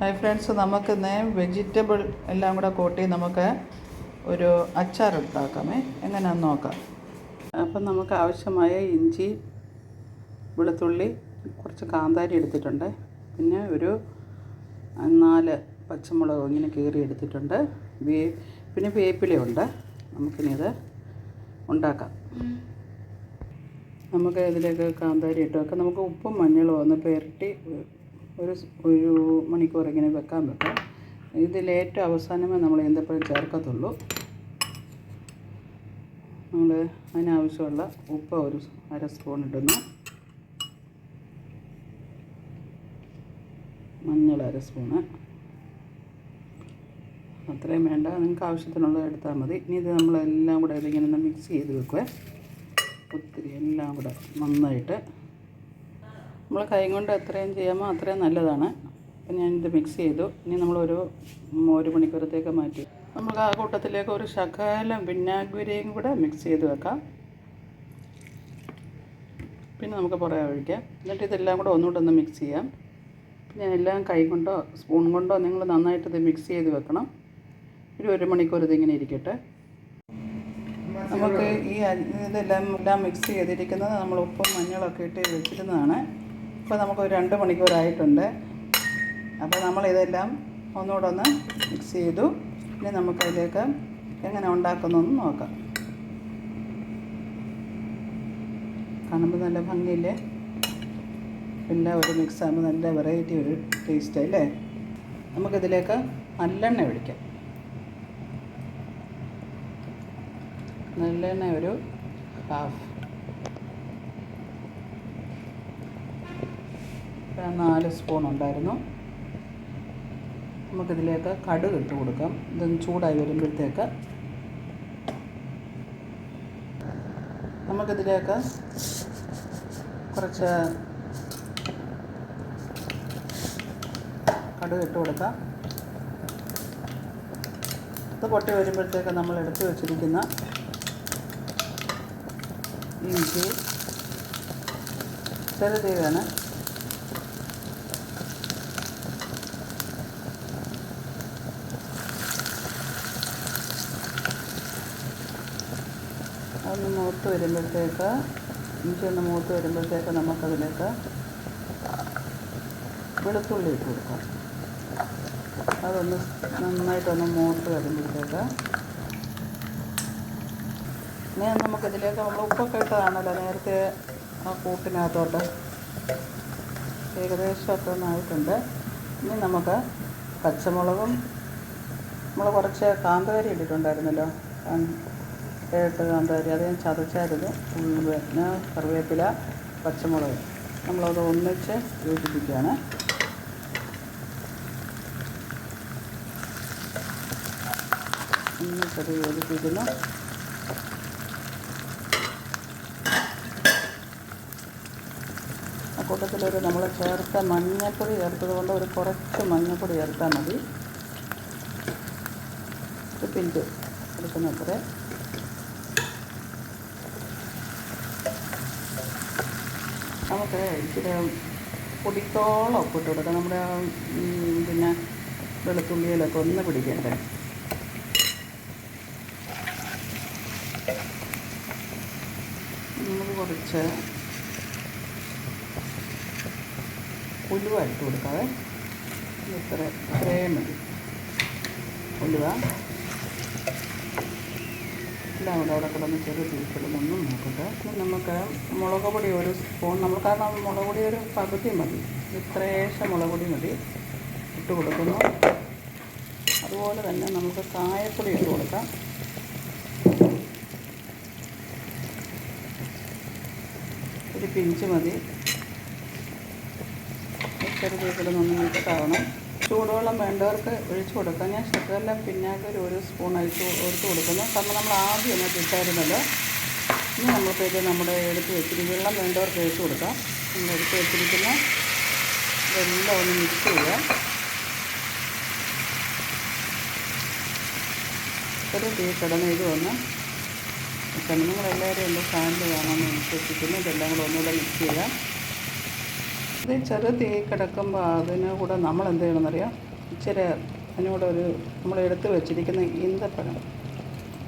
Hi friends നമുക്കിന്ന് vegetable എല്ലാം കൂടെ കൂട്ടി നമുക്ക് ഒരു അച്ചാർ ഉണ്ടാക്കാമേ എങ്ങനെയാണെന്ന് നോക്കാം. അപ്പം നമുക്ക് ആവശ്യമായ ഇഞ്ചി വെളുത്തുള്ളി കുറച്ച് കാന്താരി എടുത്തിട്ടുണ്ട്. പിന്നെ ഒരു നാല് പച്ചമുളക് ഇങ്ങനെ കീറി എടുത്തിട്ടുണ്ട്. വേ പിന്നെ വേപ്പിലയുണ്ട്. നമുക്കിനി ഇത് ഉണ്ടാക്കാം. നമുക്ക് ഇതിലേക്ക് കാന്താരി ഇട്ട് വെക്കാം. നമുക്ക് ഉപ്പും മഞ്ഞളും ഒന്ന് പുരട്ടി ഒരു ഒരു മണിക്കൂർ ഇങ്ങനെ വെക്കാൻ വെക്കാം ഇതിൽ ഏറ്റവും അവസാനമേ നമ്മൾ ഈന്തപ്പഴം ചേർക്കത്തുള്ളൂ. നമ്മൾ അതിനാവശ്യമുള്ള ഉപ്പ് ഒരു അര സ്പൂൺ ഇടുന്നു. മഞ്ഞൾ അര സ്പൂണ്. അത്രയും വേണ്ട. നിങ്ങൾക്ക് ആവശ്യത്തിനുള്ളത് എടുത്താൽ മതി. ഇനി ഇത് നമ്മളെല്ലാം കൂടെ ഇതിങ്ങനെ ഒന്ന് മിക്സ് ചെയ്ത് വെക്കുക ഒത്തിരി എല്ലാം കൂടെ നന്നായിട്ട് നമ്മൾ കൈ കൊണ്ട് എത്രയും ചെയ്യാമോ അത്രയും നല്ലതാണ്. അപ്പം ഞാനിത് മിക്സ് ചെയ്തു. ഇനി നമ്മളൊരു ഒരു മണിക്കൂറത്തേക്ക് മാറ്റി. നമ്മൾ ആ കൂട്ടത്തിലേക്ക് ഒരു ശകലം വിനാഗിരിയും കൂടെ മിക്സ് ചെയ്ത് വെക്കാം. പിന്നെ നമുക്ക് പുറകെ ഒഴിക്കാം. എന്നിട്ട് ഇതെല്ലാം കൂടെ ഒന്നുകൂടെ ഒന്ന് മിക്സ് ചെയ്യാം. പിന്നെ എല്ലാം കൈ കൊണ്ടോ സ്പൂൺ കൊണ്ടോ നിങ്ങൾ നന്നായിട്ട് ഇത് മിക്സ് ചെയ്ത് വെക്കണം. ഒരു ഒരു മണിക്കൂർ ഇതിങ്ങനെ ഇരിക്കട്ടെ. നമുക്ക് ഈ ഇതെല്ലാം എല്ലാം മിക്സ് ചെയ്തിരിക്കുന്നത് നമ്മൾ ഉപ്പും മഞ്ഞളൊക്കെ ഇട്ട് വെച്ചിരുന്നതാണ്. ഇപ്പോൾ നമുക്ക് ഒരു രണ്ട് മണിക്കൂറായിട്ടുണ്ട് അപ്പോൾ നമ്മളിതെല്ലാം ഒന്നുകൂടെ ഒന്ന് മിക്സ് ചെയ്തു. ഇനി നമുക്കതിലേക്ക് എങ്ങനെ ഉണ്ടാക്കുന്നതെന്ന് നോക്കാം. കാണുമ്പോൾ നല്ല ഭംഗിയില്ലേ? എല്ലാം ഒരു മിക്സാകുമ്പോൾ നല്ല വെറൈറ്റി ഒരു ടേസ്റ്റ് അല്ലേ? നമുക്കിതിലേക്ക് നല്ലെണ്ണ ഒഴിക്കാം. നല്ലെണ്ണ ഒരു ഹാഫ് നാല് സ്പൂൺ ഉണ്ടായിരുന്നു. നമുക്കിതിലേക്ക് കടുക് ഇട്ട് കൊടുക്കാം. ഇതൊന്ന് ചൂടായി വരുമ്പോഴത്തേക്ക് നമുക്കിതിലേക്ക് കുറച്ച് കടുക് ഇട്ട് കൊടുക്കാം. ഇത് പൊട്ടി വരുമ്പോഴത്തേക്ക് നമ്മൾ എടുത്തു വെച്ചിരിക്കുന്ന ഇഞ്ചി ചെറുതീവാണ് അതൊന്ന് മൂത്ത് വരുമ്പോഴത്തേക്ക് ഇഞ്ചി ഒന്ന് മൂത്ത് വരുമ്പോഴത്തേക്ക് നമുക്കതിലേക്ക് വെളുത്തുള്ളി ഇട്ട് കൊടുക്കാം. അതൊന്ന് നന്നായിട്ടൊന്ന് മൂത്ത് വരുമ്പോഴത്തേക്ക് ഇനി നമുക്കിതിലേക്ക് നമ്മൾ ഉപ്പൊക്കെ ഇട്ടതാണല്ലോ നേരത്തെ ആ കൂട്ടിനകത്തോട്ട്. ഏകദേശമൊക്കെ ഒന്നായിട്ടുണ്ട് ഇനി നമുക്ക് പച്ചമുളകും നമ്മൾ കുറച്ച് കാന്താരി ഇട്ടിട്ടുണ്ടായിരുന്നല്ലോ. ഏട്ട് കാന്താരി അത് ഞാൻ ചതച്ചായിരുന്നു. പിന്നെ കറിവേപ്പില പച്ചമുളക്. നമ്മളത് ഒന്നിച്ച് യോജിപ്പിക്കുകയാണ്. ഒന്നിച്ചത് യോജിപ്പിക്കുന്നു. കൂട്ടത്തിലൊരു നമ്മൾ ചേർത്ത മഞ്ഞൾപ്പൊടി ചേർത്തത് കൊണ്ട് ഒരു കുറച്ച് മഞ്ഞൾപ്പൊടി ചേർത്താൽ മതി. ഒരു പിഞ്ച് എടുക്കുന്നത്ര നമുക്ക് ഇച്ചിരി പൊടിത്തോളം ഉപ്പിട്ട് കൊടുക്കാം. നമ്മുടെ പിന്നെ വെളുത്തുള്ളിയിലൊക്കെ ഒന്ന് പിടിക്കണ്ടേ? നമുക്ക് കുറച്ച് ഉലുവ ഇട്ട് കൊടുക്കാവേ ഇത്ര ഇത്രയും മതി. ഉലുവ. എല്ലാം കൂടെ അവിടെ കിടന്ന് ചെറു തീക്കിടുന്നൊന്നും നോക്കട്ടെ നമുക്ക് മുളക് പൊടി ഒരു സ്പൂൺ നമ്മൾ കാരണം മുളക് പൊടി ഒരു പകുതി മതി. ഇത്രേശം മുളക് പൊടി മതി. ഇട്ട് കൊടുക്കുന്നു. അതുപോലെ തന്നെ നമുക്ക് കായപ്പൊടി ഇട്ട് കൊടുക്കാം. ഒരു പിഞ്ച് മതി. ചെറുതീക്കിടുന്നൊന്ന് മിക്സാവണം ചൂടുവെള്ളം വേണ്ടവർക്ക് ഒഴിച്ചു കൊടുക്കാം. ഞാൻ ശകലം പിന്നാക്ക ഒരു സ്പൂൺ അഴിച്ച് ഒഴിച്ചു കൊടുക്കുന്നു. കാരണം നമ്മൾ ആദ്യം ഒന്ന് ഇട്ടായിരുന്നല്ലോ ഇനി നമുക്ക് ഇത് നമ്മുടെ എടുത്ത് വെച്ചിരി വെള്ളം വേണ്ടവർക്ക് ഒഴിച്ചു കൊടുക്കാം. നമ്മൾ എടുത്ത് വെച്ചിരിക്കുന്ന ഇതെല്ലാം ഒന്ന് മിക്സ് ചെയ്യാം. ഒരു തീ കിടന്ന് ഇത് ഒന്ന് നിങ്ങളെല്ലാവരും എന്റെ ഫാനിൽ കാണാമെന്ന് വിശ്വസിക്കുന്നു ഇതെല്ലാം കൂടെ ഒന്നുകൂടെ മിക്സ് ചെയ്യാം. ഇത് ചെറു തീ കിടക്കുമ്പോൾ അതിന് കൂടെ നമ്മൾ എന്ത് ചെയ്യണമെന്നറിയാം? ഇച്ചിരി അതിനോട് ഒരു നമ്മൾ എടുത്ത് വെച്ചിരിക്കുന്ന ഈന്തപ്പഴം.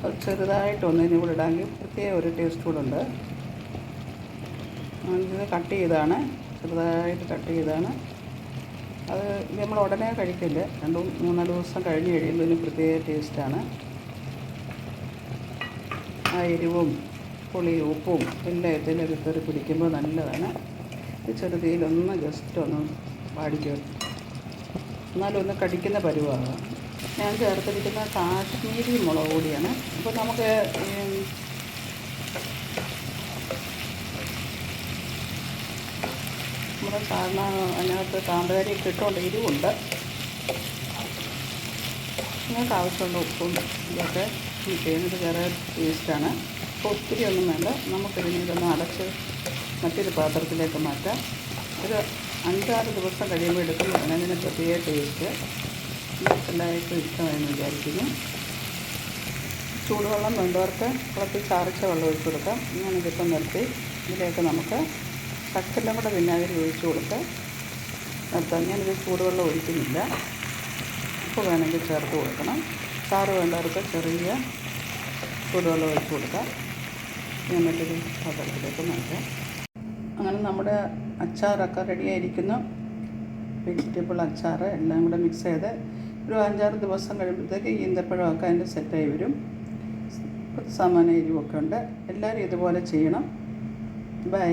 അത് ചെറുതായിട്ടൊന്ന് ഇതിന് കൂടെ ഇടാമെങ്കിൽ പ്രത്യേക ഒരു ടേസ്റ്റ് കൂടെ ഉണ്ട്. ഇത് കട്ട് ചെയ്താണ്. ചെറുതായിട്ട് കട്ട് ചെയ്താണ്. അത് നമ്മൾ ഉടനെ കഴിക്കില്ല? രണ്ടും മൂന്നാൽ ദിവസം കഴിഞ്ഞ് കഴിയുമ്പോൾ ഇതിന് പ്രത്യേക ടേസ്റ്റാണ് ആ എരിവും പുളിയും ഉപ്പും എല്ലാം ഇതിലൊക്കെ കയറി പിടിക്കുമ്പോൾ നല്ലതാണ്. ചെറുതീയിലൊന്ന് ജസ്റ്റ് ഒന്ന് പാടിക്കും എന്നാലും ഒന്ന് കടിക്കുന്ന പരുവാണ്. ഞാൻ ചേർത്തിരിക്കുന്ന കാശ്മീരി മുളക് പൊടിയാണ്. അപ്പോൾ നമുക്ക് നമ്മുടെ സാധാരണ അതിനകത്ത് കാന്താരി കിട്ടുകൊണ്ട് എരിവുണ്ട്. നിങ്ങൾക്ക് ആവശ്യമുള്ള ഉപ്പും ഇതൊക്കെ ചെയ്യുന്നത് വേറെ ടേസ്റ്റാണ് അപ്പോൾ ഒത്തിരി ഒന്നും വേണ്ട. നമുക്കിതിനൊന്ന് അടച്ച് മറ്റൊരു പാത്രത്തിലേക്ക് മാറ്റാം. ഒരു അഞ്ചാറ് ദിവസം കഴിയുമ്പോൾ എടുക്കുമ്പോൾ അതിനെ പ്രത്യേക ടേസ്റ്റ് എല്ലാവർക്കും ഇഷ്ടമായെന്ന് വിചാരിക്കുന്നു. ചൂടുവെള്ളം വേണ്ടവർക്ക് തിളപ്പിച്ച് ചാർച്ച വെള്ളം ഒഴിച്ചു കൊടുക്കാം. ഇങ്ങനെ ഇതിപ്പം നിർത്തി. ഇതിലേക്ക് നമുക്ക് ശക്കെല്ലാം കൂടെ വിനാഗിരി ഒഴിച്ചു കൊടുത്ത് നിർത്താം. ഞാനിത് ചൂടുവെള്ളം ഒഴിക്കുന്നില്ല. ഉപ്പ് വേണമെങ്കിൽ ചേർത്ത് കൊടുക്കണം. ചാറ് വേണ്ടവർക്ക് ചെറിയ ചൂടുവെള്ളം ഒഴിച്ചു കൊടുക്കാം. ഞാൻ മറ്റൊരു പാത്രത്തിലേക്ക് മാറ്റാം. അങ്ങനെ നമ്മുടെ അച്ചാറൊക്കെ റെഡിയായിരിക്കുന്നു. വെജിറ്റബിൾ അച്ചാർ എല്ലാം കൂടെ മിക്സ് ചെയ്ത് ഒരു അഞ്ചാറ് ദിവസം കഴിയുമ്പോഴത്തേക്ക് ഈന്തപ്പഴമൊക്കെ അതിന്റെ സെറ്റായി വരും. സമാന എരിവൊക്കെ ഉണ്ട്. എല്ലാവരും ഇതുപോലെ ചെയ്യണം. ബൈ